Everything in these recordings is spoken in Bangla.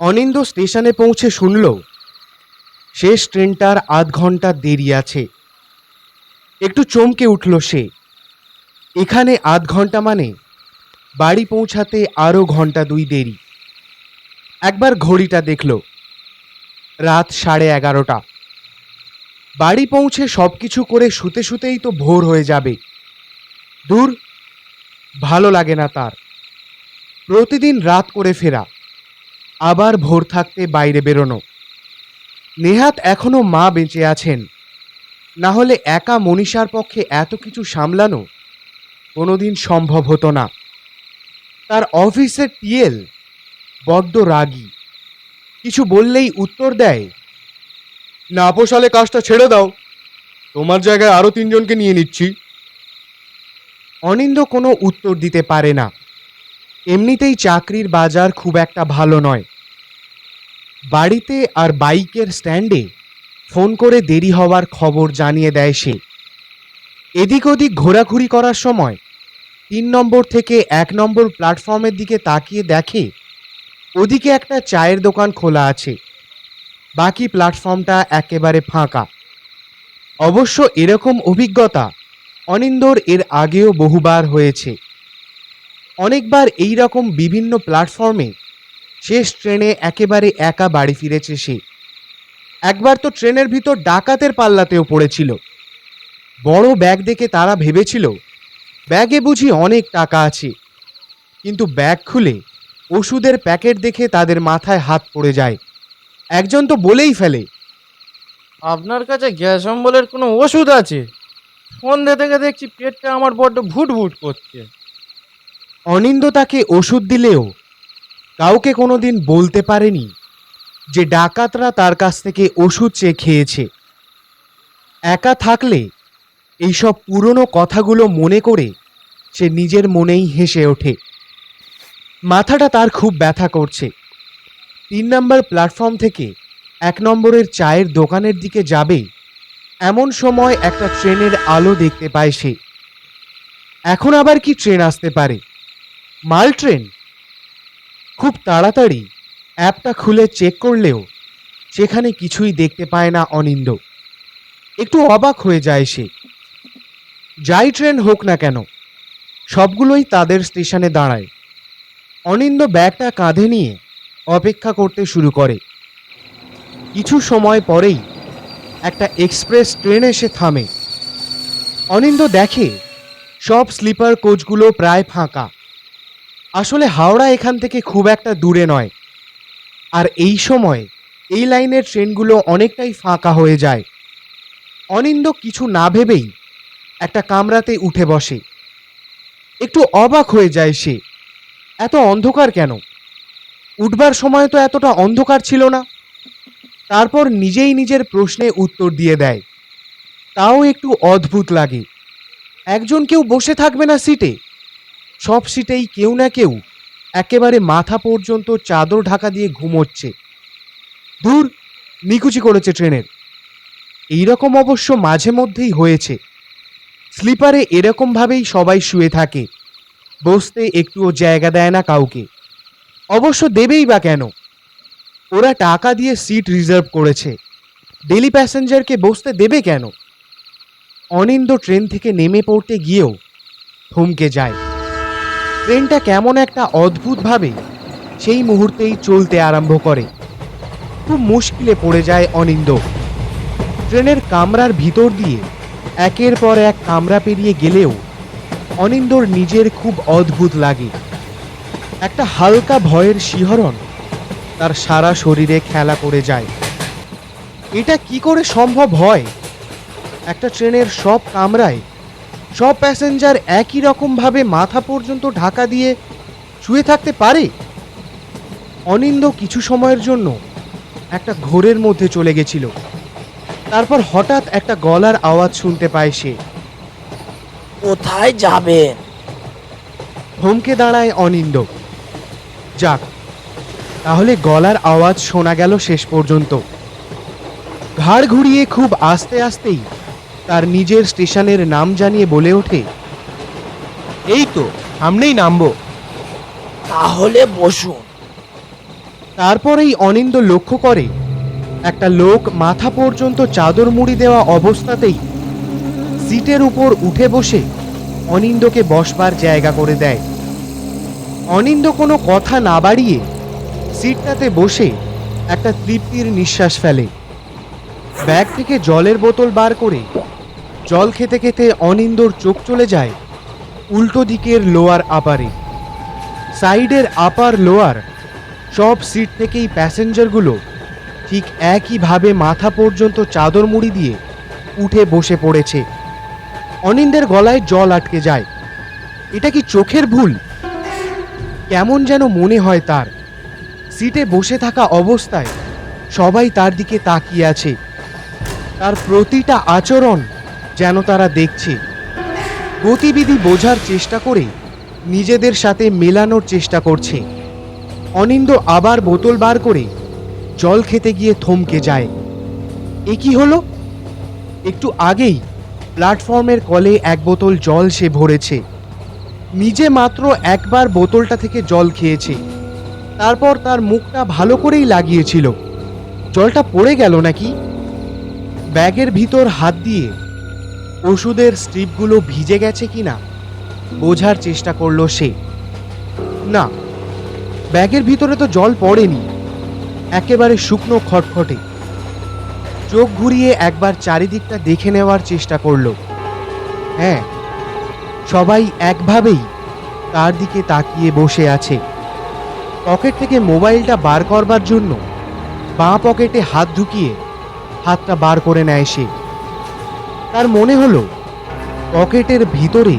অনিন্দ স্টেশনে পৌঁছে শুনল, শেষ ট্রেনটার আধ ঘণ্টা দেরি আছে। একটু চমকে উঠল সে, এখানে আধ ঘণ্টা মানে? বাড়ি পৌঁছাতে আরও ঘণ্টা দুই দেরি। একবার ঘড়িটা দেখল, রাত সাড়ে এগারোটা। বাড়ি পৌঁছে সব কিছু করে শুতে শুতেই তো ভোর হয়ে যাবে। দূর, ভালো লাগে না তার। প্রতিদিন রাত করে ফেরা। আবার ভোর থাকতে বাইরে বেরোনো। নেহাত এখনও মা বেঁচে আছেন। না হলে একা মনীষার পক্ষে এত কিছু সামলানো কোনোদিন সম্ভব হতো না। তার অফিসের টিএল বড্ড রাগী। কিছু বললেই উত্তর দেয়, না পোষালে কাজটা ছেড়ে দাও। তোমার জায়গায় আরও তিনজনকে নিয়ে নিচ্ছি। অনিন্দ কোনো উত্তর দিতে পারে না। এমনিতেই চাকরির বাজার খুব একটা ভালো নয়। বাড়িতে আর বাইকের স্ট্যান্ডে ফোন করে দেরি হওয়ার খবর জানিয়ে দেয় সে। এদিক ওদিক ঘোরাঘুরি করার সময় তিন নম্বর থেকে এক নম্বর প্ল্যাটফর্মের দিকে তাকিয়ে দেখে ওদিকে একটা চায়ের দোকান খোলা আছে। বাকি প্ল্যাটফর্মটা একেবারে ফাঁকা। অবশ্য এরকম অভিজ্ঞতা অনিন্দর এর আগেও বহুবার হয়েছে। অনেকবার এই রকম বিভিন্ন প্ল্যাটফর্মে শেষ ট্রেনে একেবারে একা বাড়ি ফিরেছে সে। একবার তো ট্রেনের ভিতর ডাকাতের পাল্লাতেও পড়েছিল। বড় ব্যাগ দেখে তারা ভেবেছিল, ব্যাগে বুঝি অনেক টাকা আছে। কিন্তু ব্যাগ খুলে ওষুধের প্যাকেট দেখে তাদের মাথায় হাত পড়ে যায়। একজন তো বলেই ফেলে, আপনার কাছে গ্যাস অম্বলের কোনো ওষুধ আছে? সন্ধে থেকে দেখছি পেটটা আমার বড্ড ভুট ভুট করছে। অনিন্দ তাকে ওষুধ দিলেও কাউকে কোনো দিন বলতে পারেনি যে ডাকাতরা তার কাছ থেকে ওষুধ চেয়ে খেয়েছে। একা থাকলে এইসব পুরনো কথাগুলো মনে করে সে নিজের মনেই হেসে ওঠে। মাথাটা তার খুব ব্যথা করছে। তিন নম্বর প্ল্যাটফর্ম থেকে এক নম্বরের চায়ের দোকানের দিকে যাবে এমন সময় একটা ট্রেনের আলো দেখতে পায় সে। এখন আবার কি ট্রেন আসতে পারে? মাল ট্রেন। খুব তাড়াতাড়ি অ্যাপটা খুলে চেক করলেও সেখানে কিছুই দেখতে পায় না অনিন্দ একটু অবাক হয়ে যায় সে। যাই ট্রেন হোক না কেন, সবগুলোই তাদের স্টেশনে দাঁড়ায়। অনিন্দ ব্যাগটা কাঁধে নিয়ে অপেক্ষা করতে শুরু করে। কিছু সময় পরেই একটা এক্সপ্রেস ট্রেন এসে থামে। অনিন্দ দেখে সব স্লিপার কোচগুলো প্রায় ফাঁকা। আসলে হাওড়া এখান থেকে খুব একটা দূরে নয়। আর এই সময় এই লাইনের ট্রেনগুলো অনেকটাই ফাঁকা হয়ে যায়। অনিন্দ কিছু না ভেবেই একটা কামরাতে উঠে বসে। একটু অবাক হয়ে যায় সে। এত অন্ধকার কেন? উঠবার সময় তো এতটা অন্ধকার ছিল না। তারপর নিজেই নিজের প্রশ্নে উত্তর দিয়ে দেয়। তাও একটু অদ্ভুত লাগে। একজন কেউ বসে থাকবে না সিটে। সব সিটেই কেউ না কেউ একেবারে মাথা পর্যন্ত চাদর ঢাকা দিয়ে ঘুমোচ্ছে। দূর নিকুচি করেছে ট্রেনের। এইরকম অবশ্য মাঝে মধ্যেই হয়েছে। স্লিপারে এরকমভাবেই সবাই শুয়ে থাকে। বসতে একটুও জায়গা দেয় না কাউকে। অবশ্য দেবেই বা কেন? ওরা টাকা দিয়ে সিট রিজার্ভ করেছে। ডেলি প্যাসেঞ্জারকে বসতে দেবে কেন? অনিন্দ ট্রেন থেকে নেমে পড়তে গিয়েও থমকে যায়। ট্রেনটা কেমন একটা অদ্ভুতভাবে সেই মুহূর্তেই চলতে আরম্ভ করে। খুব মুশকিলে পড়ে যায় অনিন্দ ট্রেনের কামরার ভিতর দিয়ে একের পর এক কামরা পেরিয়ে গেলেও অনিন্দর নিজের খুব অদ্ভুত লাগে। একটা হালকা ভয়ের শিহরণ তার সারা শরীরে খেলা করে যায়। এটা কি করে সম্ভব হয়? একটা ট্রেনের সব কামরায় সব প্যাসেঞ্জার একই রকমভাবে মাথা পর্যন্ত ঢাকা দিয়ে শুয়ে থাকতে পারে? অনিন্দ কিছু সময়ের জন্য একটা ঘোরের মধ্যে চলে গেছিল। তারপর হঠাৎ একটা গলার আওয়াজ শুনতে পায় সে। কোথায় যাবে থমকে দাঁড়ায় অনিন্দ। যাক তাহলে গলার আওয়াজ শোনা গেল শেষ পর্যন্ত। ঘাড় ঘুরিয়ে খুব আস্তে আস্তেই তার নিজের স্টেশনের নাম জানিয়ে বলে ওঠে এই তো সামনেই নামবো। তাহলে বসুন। তারপরেই অনিন্দ লক্ষ্য করে একটা লোক মাথা পর্যন্ত চাদর মুড়ি দেওয়া অবস্থাতেই সিটের উপর উঠে বসে অনিন্দকে বসবার জায়গা করে দেয়। অনিন্দ কোনো কথা না বাড়িয়ে সিটটাতে বসে একটা তৃপ্তির নিঃশ্বাস ফেলে। ব্যাগ থেকে জলের বোতল বার করে জল খেতে খেতে অনিন্দর চোখ চলে যায় উল্টো দিকের লোয়ার আপারে। সাইডের আপার লোয়ার, সব সিট থেকেই প্যাসেঞ্জারগুলো ঠিক একইভাবে মাথা পর্যন্ত চাদর মুড়ি দিয়ে উঠে বসে পড়েছে। অনিন্দের গলায় জল আটকে যায়। এটা কি চোখের ভুল? কেমন যেন মনে হয় তার। সিটে বসে থাকা অবস্থায় সবাই তার দিকে তাকিয়ে আছে। তার প্রতিটা আচরণ যেন তারা দেখছে। গতিবিধি বোঝার চেষ্টা করে নিজেদের সাথে মেলানোর চেষ্টা করছে। অনিন্দ আবার বোতল বার করে জল খেতে গিয়ে থমকে যায়। এ কি হলো? একটু আগেই প্ল্যাটফর্মের কলে এক বোতল জল সে ভরেছে। নিজে মাত্র একবার বোতলটা থেকে জল খেয়েছে। তারপর তার মুখটা ভালো করেই লাগিয়েছিল। জলটা পড়ে গেল নাকি? ব্যাগের ভিতর হাত দিয়ে ওষুধের স্ট্রিপগুলো ভিজে গেছে কিনা? বোঝার চেষ্টা করল সে। না, ব্যাগের ভিতরে তো জল পড়েনি। একেবারে শুকনো খটখটে। চোখ ঘুরিয়ে একবার চারিদিকটা দেখে নেওয়ার চেষ্টা করল। হ্যাঁ সবাই একভাবেই তার দিকে তাকিয়ে বসে আছে। পকেট থেকে মোবাইলটা বার করবার জন্য বাঁ পকেটে হাত ঢুকিয়ে হাতটা বার করে নেয় সে। তার মনে হলো, পকেটের ভিতরে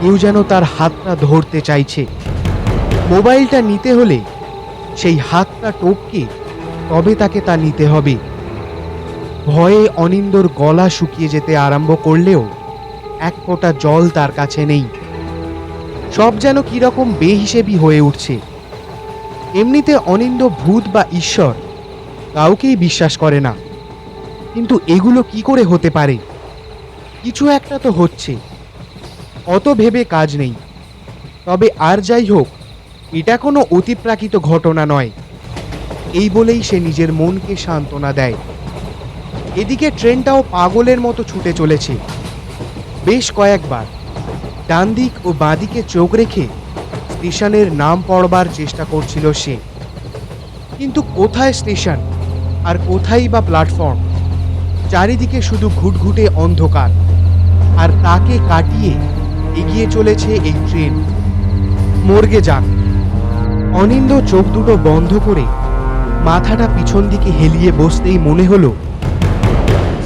কেউ যেন তার হাতটা ধরতে চাইছে। মোবাইলটা নিতে হলে সেই হাতটা টপকে তবে তাকে তা নিতে হবে। ভয়ে অনিন্দর গলা শুকিয়ে যেতে আরম্ভ করলেও এক ফোঁটা জল তার কাছে নেই। সব যেন কীরকম বেহিসেবি হয়ে উঠছে। এমনিতে অনিন্দ ভূত বা ঈশ্বর কাউকেই বিশ্বাস করে না। কিন্তু এগুলো কি করে হতে পারে? কিছু একটা তো হচ্ছে। অত ভেবে কাজ নেই। তবে আর যাই হোক, এটা কোনো অতিপ্রাকৃত ঘটনা নয়। এই বলেই সে নিজের মনকে সান্ত্বনা দেয়। এদিকে ট্রেনটাও পাগলের মতো ছুটে চলেছে। বেশ কয়েকবার ডান দিক ও বাঁদিকে চোখ রেখে স্টেশনের নাম পড়বার চেষ্টা করছিল সে। কিন্তু কোথায় স্টেশন আর কোথায় বা প্ল্যাটফর্ম? চারিদিকে শুধু ঘুটঘুটে অন্ধকার। আর তাকে কাটিয়ে এগিয়ে চলেছে এই ট্রেন। মর্গে যাক। অনিন্দ চোখ দুটো বন্ধ করে মাথাটা পিছন দিকে হেলিয়ে বসতেই মনে হলো,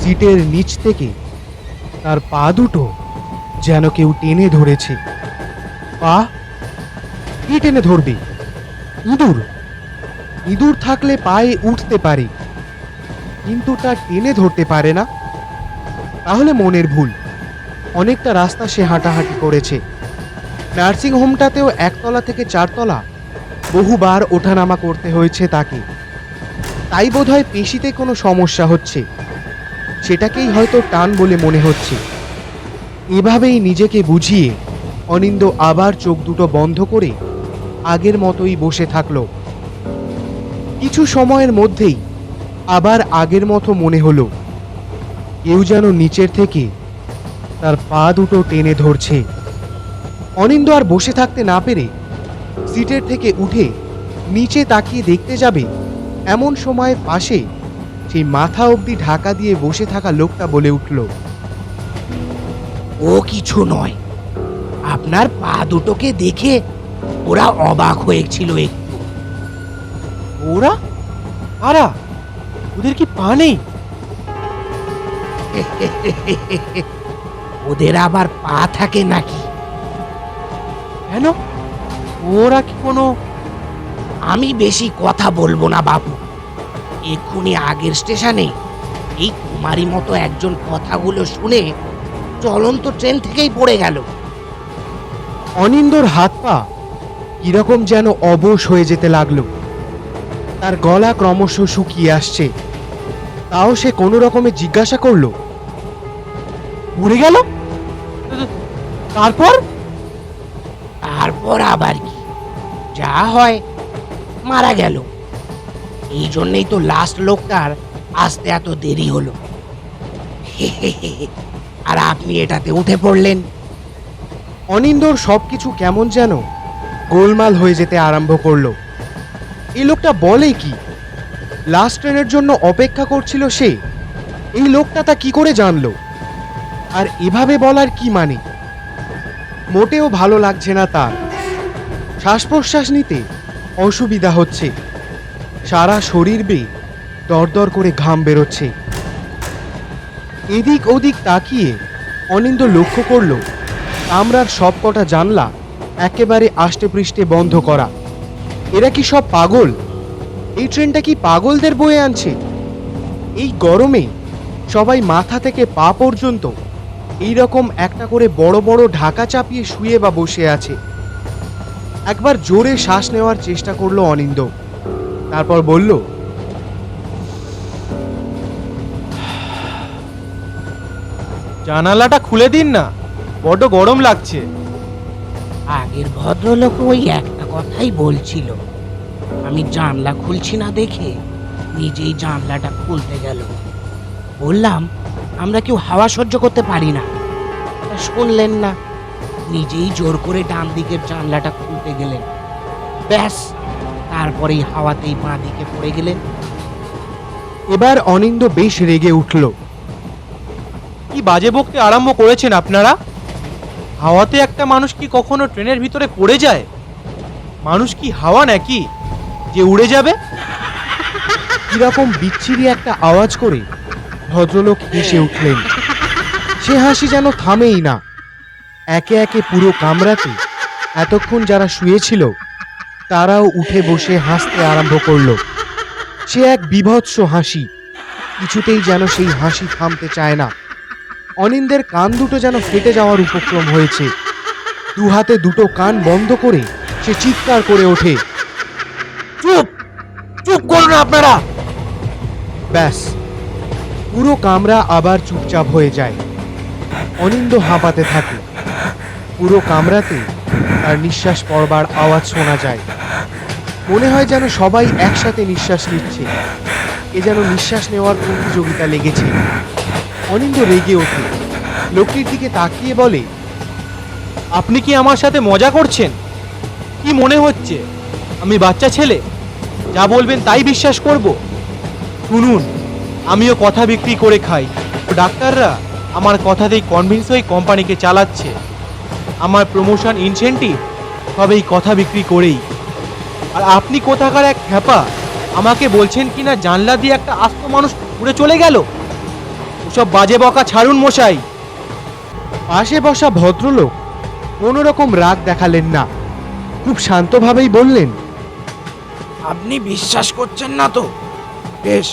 সিটের নিচ থেকে তার পা দুটো যেন কেউ টেনে ধরেছে। পা? কি টেনে ধরবে? ইঁদুর? ইঁদুর থাকলে পায়ে উঠতে পারে, কিন্তু তা টেনে ধরতে পারে না। তাহলে মনের ভুল। অনেকটা রাস্তা সে হাঁটাহাঁটি করেছে। নার্সিং হোমটাতেও একতলা থেকে চারতলা। বহুবার ওঠানামা করতে হয়েছে তাকে। তাই বোধহয় পেশিতে কোনো সমস্যা হচ্ছে। সেটাকেই হয়তো টান বলে মনে হচ্ছে। এভাবেই নিজেকে বুঝিয়ে অনিন্দ আবার চোখ দুটো বন্ধ করে আগের মতোই বসে থাকল। কিছু সময়ের মধ্যেই আবার আগের মতো মনে হলো। কেউ যেন নিচের থেকে তার পা দুটো টেনে ধরছে। অনিন্দ আর বসে থাকতে না পেরে সিটের থেকে উঠে নিচে তাকিয়ে দেখতে যাবে এমন সময় পাশে সেই মাথা অবধি ঢাকা দিয়ে বসে থাকা লোকটা বলে উঠল ও কিছু নয়। আপনার পা দুটোকে দেখে ওরা অবাক হয়েছিল একটু। ওরা? আরা ওদের কি পা নেই? ওদের আবার পা থাকে নাকি? কেন? ওরা কি কোনো আমি বেশি কথা বলব না বাবু এক্ষুনি আগের স্টেশনে এই কুমারী মতো একজন কথাগুলো শুনে চলন্ত ট্রেন থেকেই পড়ে গেল। অনিন্দর হাত পা কীরকম যেন অবশ হয়ে যেতে লাগল। তার গলা ক্রমশ শুকিয়ে আসছে। তাও সে কোনো রকমে জিজ্ঞাসা করল উড়ে গেল? তারপর? তারপর আবার কি? যা হয় মারা গেল। এই জন্যই তো লাস্ট লোকটার আসতে এত দেরি হলো। আর আপনি এটাতে উঠে পড়লেন। অনিন্দর সবকিছু কেমন যেন গোলমাল হয়ে যেতে আরম্ভ করল। এই লোকটা বলে কি? লাস্ট ট্রেনের জন্য অপেক্ষা করছিল সে। এই লোকটা তা কি করে জানলো? আর এভাবে বলার কি মানে? মোটেও ভালো লাগছে না তার। শ্বাস প্রশ্বাস নিতে অসুবিধা হচ্ছে। সারা শরীর বেয়ে দরদর করে ঘাম বেরোচ্ছে। এদিক ওদিক তাকিয়ে অনিন্দ লক্ষ্য করল, কামরার সবকটা জানলা একেবারে আষ্টে পৃষ্ঠে বন্ধ করা। এরা কি সব পাগল? এই ট্রেনটা কি পাগলদের বয়ে আনছে? এই গরমে সবাই মাথা থেকে পা পর্যন্ত এই রকম একটা করে বড় বড় ঢাকা চাপিয়ে শুয়ে বা বসে আছে। একবার জোরে শ্বাস নেওয়ার চেষ্টা করল অনিন্দ। তারপর বলল, জানালাটা খুলে দিন না, বড্ড গরম লাগছে। আগের ভদ্রলোক ওই একটা কথাই বলছিল। আমি জানলা খুলছি না দেখে, নিজেই জানলাটা খুলতে গেল। বললাম, আমরা কেউ হাওয়া সহ্য করতে পারি না। তা শুনলেন না। নিজেই জোর করে ডান দিকের জানলাটা খুলতে গেলেন। ব্যাস তারপরেই হাওয়াতেই বাঁ দিকে পড়ে গেলেন। এবার অনিন্দ বেশ রেগে উঠল। কি বাজে বকতে আরম্ভ করেছেন আপনারা? হাওয়াতে একটা মানুষ কি কখনো ট্রেনের ভিতরে পড়ে যায়? মানুষ কি হাওয়া নাকি যে উড়ে যাবে? কীরকম বিচ্ছিরি একটা আওয়াজ করে ভদ্রলোক হেসে উঠলেন। সে হাসি যেন থামেই না। একে একে পুরো কামরাতে এতক্ষণ যারা শুয়েছিল তারাও উঠে বসে হাসতে আরম্ভ করল। সে এক বিভৎস হাসি কিছুতেই যেন সেই হাসি থামতে চায় না। অনিন্দের কান দুটো যেন ফেটে যাওয়ার উপক্রম হয়েছে। দু হাতে দুটো কান বন্ধ করে সে চিৎকার করে ওঠে। চুপ! চুপ করুন আপনারা! ব্যাস। পুরো কামরা আবার চুপচাপ হয়ে যায়। অনিন্দ হাঁপাতে থাকে। পুরো কামরাতে তার নিঃশ্বাস পড়বার আওয়াজ শোনা যায়। মনে হয় যেন সবাই একসাথে নিঃশ্বাস নিচ্ছে। এ যেন নিঃশ্বাস নেওয়ার প্রতিযোগিতা লেগেছে। অনিন্দ রেগে ওঠে। লোকটির দিকে তাকিয়ে বলে, আপনি কি আমার সাথে মজা করছেন? কি মনে হচ্ছে? আমি বাচ্চা ছেলে। যা বলবেন তাই বিশ্বাস করব। শুনুন, আমিও কথা বিক্রি করে খাই। ডাক্তাররা আমার কথাতেই কনভিন্স হয়ে কোম্পানিকে চালাচ্ছে। আমার প্রমোশন ইনসেন্টিভ সব এই কথা বিক্রি করেই। আর আপনি কোথাকার এক খ্যাপা? আমাকে বলছেন কি না জানলা দিয়ে একটা আস্ত মানুষ উড়ে চলে গেল? ওসব বাজে বকা ছাড়ুন মশাই। পাশে বসা ভদ্রলোক কোনো রকম রাগ দেখালেন না। খুব শান্তভাবেই বললেন, আপনি বিশ্বাস করছেন না তো? বেশ,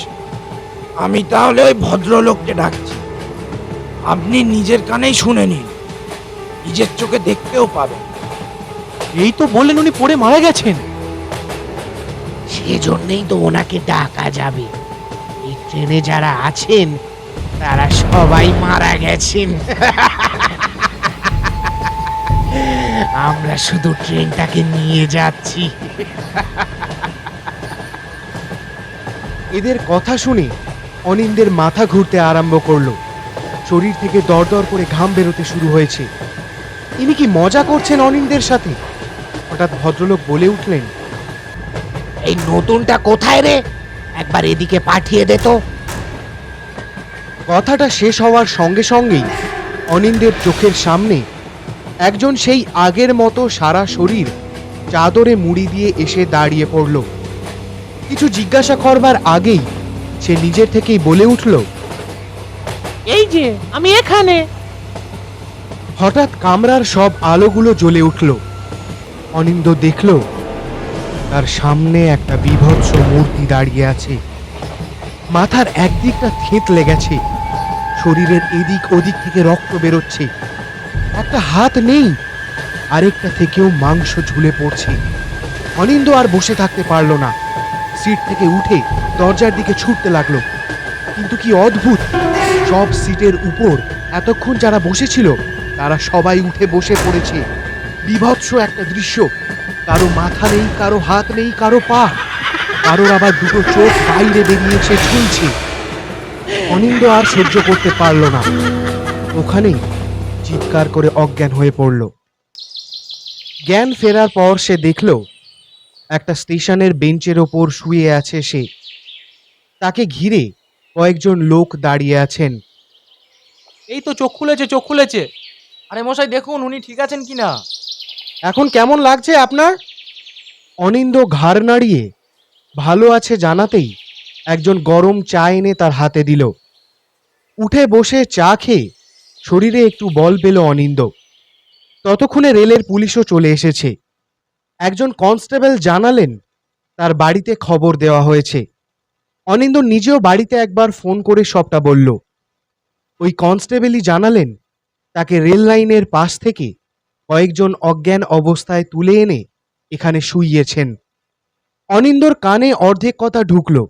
আমি তাহলে ওই ভদ্রলোককে ডাকছি। আপনি নিজের কানেই শুনে নিন। নিজের চোখে দেখতেও পাবেন। এই তো বললেন উনি পড়ে মারা গেছেন। সেজন্যই তো ওনাকে ডাকা যাবে। এই ট্রেনে যারা আছেন তারা সবাই মারা গেছেন। আমরা শুধু ট্রেনটাকে নিয়ে যাচ্ছি। এদের কথা শুনে অনিন্দের মাথা ঘুরতে আরম্ভ করল। শরীর থেকে দরদর করে ঘাম বেরোতে শুরু হয়েছে। ইনি কি মজা করছেন অনিন্দের সাথে? হঠাৎ ভদ্রলোক বলে উঠলেন এই নতুনটা কোথায় রে? একবার এদিকে পাঠিয়ে দে তো। কথাটা শেষ হওয়ার সঙ্গে সঙ্গেই অনিন্দের চোখের সামনে একজন সেই আগের মতো সারা শরীর চাদরে মুড়ি দিয়ে এসে দাঁড়িয়ে পড়ল। কিছু জিজ্ঞাসা করবার আগেই সে নিজের থেকেই বলে উঠল যে? আমি এখানে। হঠাৎ কামরার সব আলোগুলো জ্বলে উঠল। অনিন্দ দেখল, তার সামনে একটা বিভৎস মূর্তি দাঁড়িয়ে আছে। মাথার একদিকটা থেঁতলে গেছে শরীরের এদিক ওদিক থেকে রক্ত বেরোচ্ছে। একটা হাত নেই, আরেকটা থেকেও মাংস ঝুলে পড়ছে। অনিন্দ আর বসে থাকতে পারল না। সিট থেকে উঠে দরজার দিকে ছুটতে লাগল। কিন্তু কি অদ্ভুত! সব সিটের উপর এতক্ষণ যারা বসেছিল, তারা সবাই উঠে বসে পড়েছে। বিভৎস একটা দৃশ্য। কারও মাথা নেই, কারও হাত নেই, কারও পা। কারোর আবার দুটো চোখ বাইরে বেরিয়েছে ঝুলছে অনিন্দ আর সহ্য করতে পারল না। ওখানেই চিৎকার করে অজ্ঞান হয়ে পড়ল। জ্ঞান ফেরার পর সে দেখল, একটা স্টেশনের বেঞ্চের ওপর শুয়ে আছে সে। তাকে ঘিরে কয়েকজন লোক দাঁড়িয়ে আছেন। এই তো চোখ খুলেছে চোখ খুলেছে। আরে মশাই দেখুন উনি ঠিক আছেন কি না এখন কেমন লাগছে আপনার? অনিন্দ ঘাড় নাড়িয়ে ভালো আছে জানাতেই। একজন গরম চা এনে তার হাতে দিল। উঠে বসে চা খেয়ে শরীরে একটু বল পেল অনিন্দ। ততক্ষণে রেলের পুলিশও চলে এসেছে। একজন কনস্টেবল জানালেন তার বাড়িতে খবর দেওয়া হয়েছে। অনিন্দ নিজেও বাড়িতে একবার ফোন করে সবটা বলল। ওই কনস্টেবলই জানালেন তাকে রেল লাইনের পাশ থেকে কয়েকজন অজ্ঞান অবস্থায় তুলে এনে এখানে শুইয়েছেন। অনিন্দর কানে অর্ধেক কথা ঢুকলো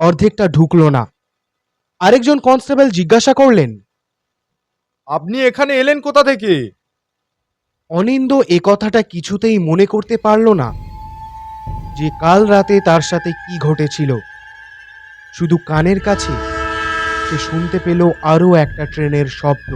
অর্ধেকটা ঢুকলো না। আরেকজন কনস্টেবল জিজ্ঞাসা করলেন আপনি এখানে এলেন কোথা থেকে? অনিন্দ এ কথাটা কিছুতেই মনে করতে পারল না যে কাল রাতে তার সাথে কি ঘটেছিল। শুধু কানের কাছে সে শুনতে পেল আরও একটা ট্রেনের শব্দ